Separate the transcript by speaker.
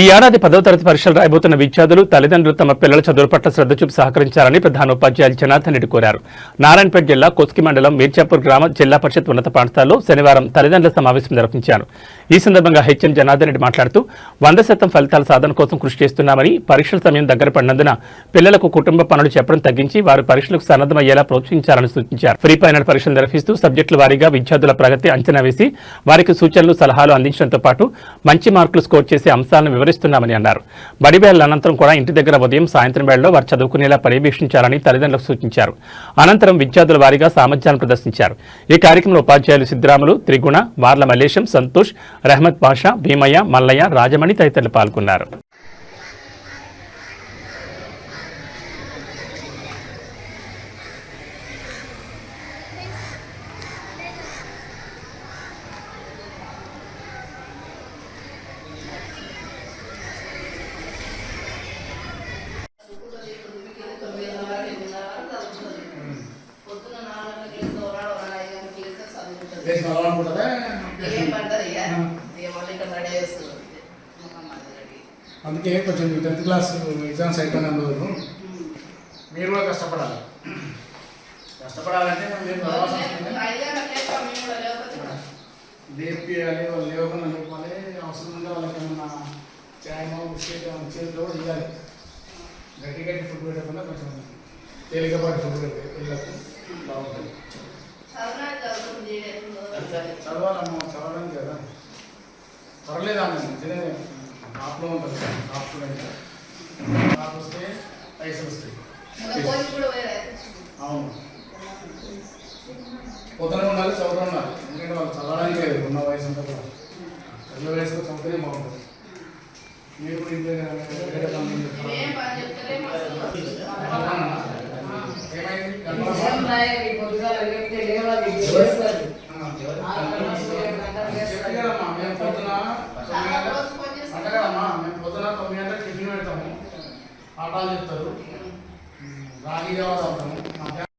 Speaker 1: ఈ ఏడాది పదవ తరగతి పరీక్షలు రాయబోతున్న విద్యార్థులు తల్లిదండ్రులు తమ పిల్లల చదువు పట్ల శ్రద్ధ చూపి సహకరించాలని ప్రధాన ఉపాధ్యాయులు జనార్దన్ రెడ్డి కోరారు. నారాయణపేట జిల్లా కొస్కి మండలం మీర్చాపూర్ గ్రామ జిల్లా పరిషత్ ఉన్నత పాఠశాలలో శనివారం తల్లిదండ్రుల సమావేశం నిర్వహించారు. ఈ సందర్భంగా హెచ్ఎం జనార్దన్ రెడ్డి మాట్లాడుతూ వంద శాతం ఫలితాల సాధన కోసం కృషి చేస్తున్నామని పరీక్షల సమయం దగ్గర పడినందున పిల్లలకు కుటుంబ పనులు చెప్పడం తగ్గించి వారు పరీక్షలకు సన్నద్ధమయ్యేలా ప్రోత్సహించాలని సూచించారు. ఫ్రీ ఫైనల్ పరీక్షలు నిర్వహిస్తూ సబ్జెక్టుల వారీగా విద్యార్థుల ప్రగతి అంచనా వేసి వారికి సూచనలు సలహాలు అందించడంతో పాటు మంచి మార్కులు స్కోర్ చేసే అంశాలను వివరిస్తున్నామని అన్నారు. బడి వేళల అనంతరం కూడా ఇంటి దగ్గర ఉదయం సాయంత్రం వేళలో వారు చదువుకునేలా పర్యవేక్షించాలని తల్లిదండ్రులకు సూచించారు. అనంతరం విద్యార్థుల వారీగా సామర్థ్యాన్ని ప్రదర్శించారు. ఈ కార్యక్రమంలో ఉపాధ్యాయులు సిద్ధరాములు త్రిగుణ వార్ల మల్లేశం సంతోష్ రహమత్ పాషా భీమయ్య మల్లయ్య రాజమణి తదితరులు పాల్గొన్నారు.
Speaker 2: అమ్మ రెడీ.
Speaker 3: అందుకే కొంచెం టెన్త్ క్లాస్ ఎగ్జామ్స్ అయిపోయిన రోజు. మీరు కూడా కష్టపడాలి. కష్టపడాలంటే మీరు లేపియాలి వాళ్ళు లేవకుండా లేపాలి అవసరం ఉంటే వాళ్ళకి ఏమన్నా చాయమో బిస్కెట్ చేతిలో కూడా ఇవ్వాలి గట్టి గట్టి ఫుడ్ పెట్టకుండా కొంచెం తేలికపాటి ఫుడ్ పెడితే పిల్లలకు బాగుంటుంది. చదవాలమ్మా చదవడానికి కదా పర్లేదా మంచిగా టాప్లో ఉంటుంది టాప్ టాప్ వస్తే పైసలు వస్తాయి. అవును పొద్దున ఉండాలి చదువుతూ ఉండాలి ఎందుకంటే వాళ్ళు చదవడానికి లేదు ఉన్న వయసు అంతా కూడా పెద్ద వయసులో చదివితేనే బాగుంటుంది మీరు కూడా ఇంట్లో వేరే. ఏమైంది పొద్దున. అంటే కదమ్మా మేము పొద్దున తొమ్మిది గంటలకు టిఫిన్ పెడతాము. ఆటాలు చెప్తారు రాగి జావా తాగుతాము.